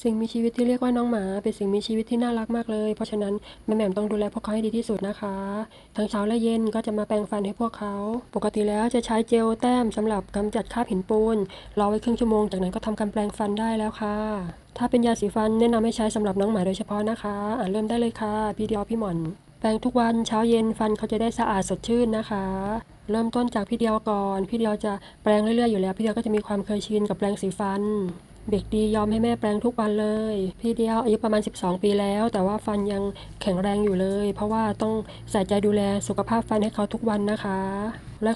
สิ่งมีชีวิตที่เรียกว่าน้องหมา เป็นสิ่งมีชีวิตที่น่ารักมากเลย เพราะฉะนั้นแม่แหม่มต้องดูแลพวกเขาให้ดีที่สุดนะคะ ทั้งเช้าและเย็นก็จะมาแปรงฟันให้พวกเขา ปกติแล้วจะใช้เจลแต้มสำหรับกำจัดคราบหินปูนรอไว้ครึ่งชั่วโมงจากนั้นก็ทำการแปรงฟันได้แล้วค่ะ ถ้าเป็นยาสีฟันแนะนำให้ใช้สำหรับน้องหมาโดยเฉพาะนะคะ อะเริ่มได้เลยค่ะพี่เดียวพี่หมอนแปรงทุกวันเช้าเย็นฟันเขาจะได้สะอาดสดชื่นนะคะ เริ่มต้นจากพี่เดียวก่อน พี่เดียวจะแปรงเรื่อยๆอยู่แล้ว พี่เดียวก็จะมีความเคยชินกับแปรงสีฟัน เด็กดียอมให้แม่แปรงทุกวันเลย พี่เดียวอายุประมาณ 12 ปีแล้ว แต่ว่าฟันยังแข็งแรงอยู่เลย เพราะว่าต้องใส่ใจดูแลสุขภาพฟันให้เขาทุกวันนะคะ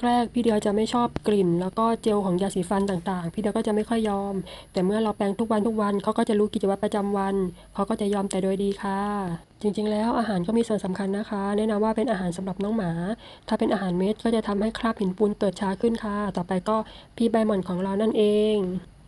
แรกๆ พี่เดียวจะไม่ชอบกลิ่น แล้วก็เจลของยาสีฟันต่างๆ พี่เดียวก็จะไม่ค่อยยอม แต่เมื่อเราแปรงทุกวันทุกวันเขาก็จะรู้กิจวัตรประจำวันเขาก็จะยอมแต่โดยดีค่ะ จริงๆ แล้วอาหารก็มีส่วนสำคัญนะคะ แนะนำว่าเป็นอาหารสำหรับน้องหมา ถ้าเป็นอาหารเม็ดก็จะทำให้คราบหินปูนเกิดช้าขึ้นค่ะ ต่อไปก็พี่ใบหม่อนของเรานั่นเอง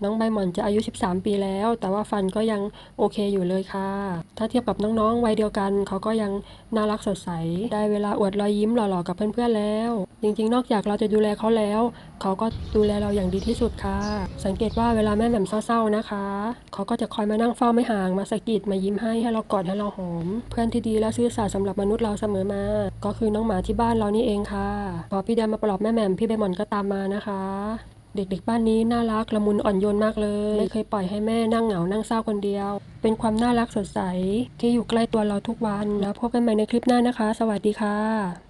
น้องใบหม่อนจะอายุ 13 ปีแล้ว แต่ว่าฟันก็ยังโอเคอยู่เลยค่ะ ถ้าเทียบกับน้องๆ วัยเดียวกัน เขาก็ยังน่ารักสดใส ได้เวลาอวดรอยยิ้มหล่อๆ กับเพื่อนๆ แล้ว จริงๆ นอกจากเราจะดูแลเขาแล้ว เขาก็ดูแลเราอย่างดีที่สุดค่ะ สังเกตว่าเวลาแม่แหม่มเศร้าๆ นะคะ เขาก็จะคอยมานั่งเฝ้าไม่ห่าง มาสะกิด มายิ้มให้ ให้เรากอด ให้เราหอม เพื่อนที่ดีและซื่อสัตย์สำหรับมนุษย์เราเสมอมา ก็คือน้องหมาที่บ้านเรานี่เองค่ะ พอพี่แดนมาปลอบแม่แหม่มพี่ใบหม่อนก็ตามมานะคะ เด็กๆบ้านนี้น่ารักละมุนอ่อนโยนมากเลย ไม่เคยปล่อยให้แม่นั่งเหงานั่งเศร้าคนเดียว เป็นความน่ารักสดใสที่อยู่ใกล้ตัวเราทุกวัน แล้วพบกันใหม่ในคลิปหน้านะคะ สวัสดีค่ะ